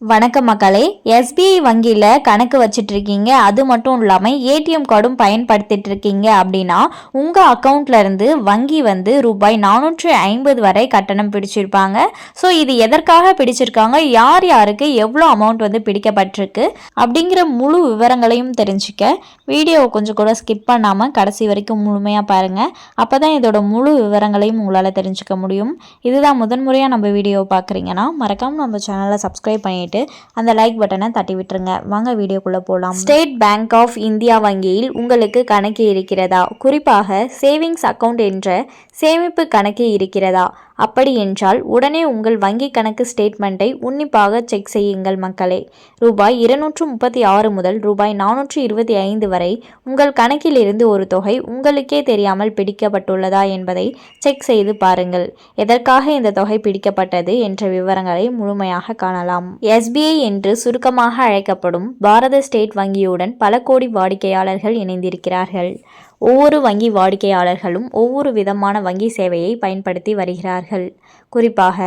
வணக்கம் மக்களே. எஸ்பிஐ வங்கியில் கணக்கு வச்சிட்டு இருக்கீங்க அது மட்டும் இல்லாமல் ஏடிஎம் கார்டும் பயன்படுத்திட்டு இருக்கீங்க அப்படின்னா உங்கள் அக்கௌண்ட்லேருந்து வங்கி வந்து ரூபாய் நானூற்றி ஐம்பது வரை கட்டணம் பிடிச்சிருப்பாங்க. ஸோ இது எதற்காக பிடிச்சிருக்காங்க? யார் யாருக்கு எவ்வளோ அமௌண்ட் வந்து பிடிக்கப்பட்டிருக்கு? அப்படிங்கிற முழு விவரங்களையும் தெரிஞ்சுக்க வீடியோவை கொஞ்சம் கூட ஸ்கிப் பண்ணாமல் கடைசி வரைக்கும் முழுமையாக பாருங்கள் அப்போ தான் இதோட முழு விவரங்களையும் உங்களால் தெரிஞ்சுக்க முடியும். இதுதான் முதன்முறையாக நம்ம வீடியோவை பார்க்குறீங்கன்னா மறக்காமல் நம்ம சேனலை சப்ஸ்கிரைப் பண்ணிட்டு பண்ணிவிட்டு அந்த லைக் பட்டனை தட்டி விட்டுருங்க. வாங்க வீடியோக்குள்ளே போகலாம் ஸ்டேட் பேங்க் ஆஃப் இந்தியா வங்கியில் உங்களுக்கு கணக்கு இருக்கிறதா? குறிப்பாக சேவிங்ஸ் அக்கவுண்ட் என்ற சேமிப்பு கணக்கு இருக்கிறதா? அப்படி என்றால் உடனே உங்கள் வங்கி கணக்கு ஸ்டேட்மெண்ட்டை உன்னிப்பாக செக் செய்யுங்கள் மக்களே. ரூபாய் இருநூற்று முப்பத்தி ஆறு முதல் ரூபாய் நானூற்று இருபத்தி ஐந்து வரை உங்கள் கணக்கிலிருந்து ஒரு தொகை உங்களுக்கே தெரியாமல் பிடிக்கப்பட்டுள்ளதா என்பதை செக் செய்து பாருங்கள். எதற்காக இந்த தொகை பிடிக்கப்பட்டது என்ற விவரங்களை முழுமையாக காணலாம். எஸ்பிஐ என்று சுருக்கமாக அழைக்கப்படும் பாரத ஸ்டேட் வங்கியுடன் பல கோடி வாடிக்கையாளர்கள் இணைந்திருக்கிறார்கள். ஒவ்வொரு வங்கி வாடிக்கையாளர்களும் ஒவ்வொரு விதமான வங்கி சேவையை பயன்படுத்தி வருகிறார்கள். குறிப்பாக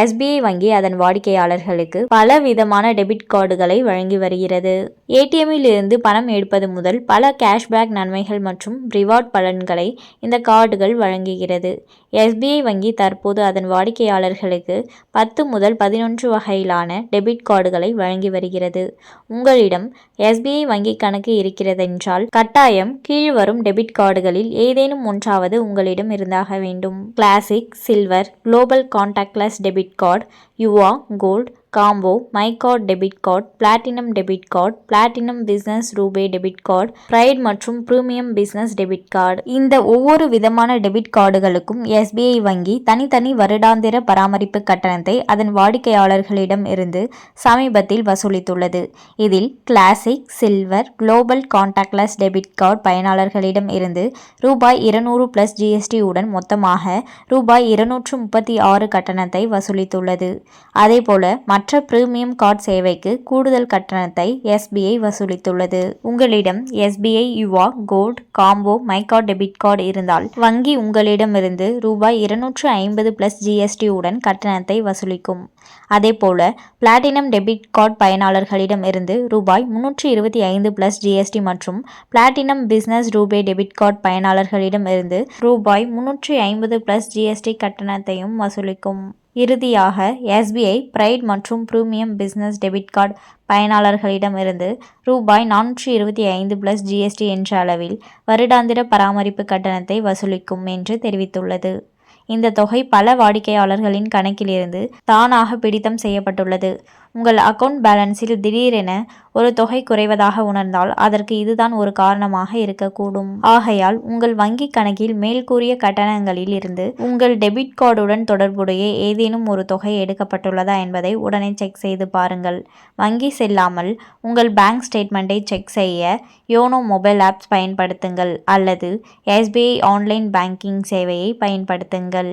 எஸ்பிஐ வங்கி அதன் வாடிக்கையாளர்களுக்கு பல விதமான டெபிட் கார்டுகளை வழங்கி வருகிறது. ஏடிஎம்மில் இருந்து பணம் எடுப்பது முதல் பல கேஷ்பேக் நன்மைகள் மற்றும் ரிவார்ட் பலன்களை இந்த கார்டுகள் வழங்குகிறது. எஸ்பிஐ வங்கி தற்போது அதன் வாடிக்கையாளர்களுக்கு பத்து முதல் பதினொன்று வகையிலான டெபிட் கார்டுகளை வழங்கி வருகிறது. உங்களிடம் எஸ்பிஐ வங்கி கணக்கு இருக்கிறதென்றால் கட்டாயம் கீழ் வரும் டெபிட் கார்டுகளில் ஏதேனும் ஒன்றாவது உங்களிடம் இருந்தாக வேண்டும். Classic silver global contactless debit card Yuva gold combo my card debit card platinum debit card platinum business RuPay debit card pride மற்றும் ப்ரீமியம் பிஸ்னஸ் டெபிட் கார்டு இந்த ஒவ்வொரு விதமான டெபிட் கார்டுகளுக்கும் எஸ்பிஐ வங்கி தனித்தனி வருடாந்திர பராமரிப்பு கட்டணத்தை அதன் வாடிக்கையாளர்களிடம் இருந்து சமீபத்தில் வசூலித்துள்ளது. இதில் classic silver global contactless debit card பயனாளர்களிடம் இருந்து ரூபாய் இருநூறு பிளஸ் ஜிஎஸ்டி உடன் மொத்தமாக ரூபாய் இருநூற்று முப்பத்தி ஆறு கட்டணத்தை வசூலித்துள்ளது. அதேபோல மற்ற மற்ற பிரீமியம் கார்டு சேவைக்கு கூடுதல் கட்டணத்தை எஸ்பிஐ வசூலித்துள்ளது. உங்களிடம் SBI Yuva gold combo my card debit card இருந்தால் வங்கி உங்களிடமிருந்து ரூபாய் இருநூற்று ஐம்பது பிளஸ் ஜிஎஸ்டி உடன் கட்டணத்தை வசூலிக்கும். அதேபோல பிளாட்டினம் டெபிட் கார்டு பயனாளர்களிடம் இருந்து ரூபாய் முன்னூற்றி இருபத்தி ஐந்து பிளஸ் ஜிஎஸ்டி மற்றும் platinum business RuPay debit card பயனாளர்களிடம் இருந்து ரூபாய் முன்னூற்றி ஐம்பது பிளஸ் ஜிஎஸ்டி கட்டணத்தையும் வசூலிக்கும். இறுதியாக எஸ்பிஐ பிரைட் மற்றும் ப்ரீமியம் பிஸ்னஸ் டெபிட் கார்டு பயனாளர்களிடமிருந்து ரூபாய் நானூற்றி இருபத்தி ஐந்து பிளஸ் ஜிஎஸ்டி என்ற அளவில் வருடாந்திர பராமரிப்பு கட்டணத்தை வசூலிக்கும் என்று தெரிவித்துள்ளது. இந்த தொகை பல வாடிக்கையாளர்களின் கணக்கிலிருந்து தானாக பிடித்தம் செய்யப்பட்டுள்ளது. உங்கள் அக்கவுண்ட் பேலன்ஸில் திடீரென ஒரு தொகை குறைவதாக உணர்ந்தால் அதற்கு இதுதான் ஒரு காரணமாக இருக்கக்கூடும். ஆகையால் உங்கள் வங்கி கணக்கில் மேல்கூறிய கட்டணங்களில் இருந்து உங்கள் டெபிட் கார்டுடன் தொடர்புடைய ஏதேனும் ஒரு தொகை எடுக்கப்பட்டுள்ளதா என்பதை உடனே செக் செய்து பாருங்கள். வங்கி செல்லாமல் உங்கள் பேங்க் ஸ்டேட்மெண்ட்டை செக் செய்ய யோனோ மொபைல் ஆப்ஸ் பயன்படுத்துங்கள் அல்லது எஸ்பிஐ ஆன்லைன் பேங்கிங் சேவையை பயன்படுத்துங்கள்.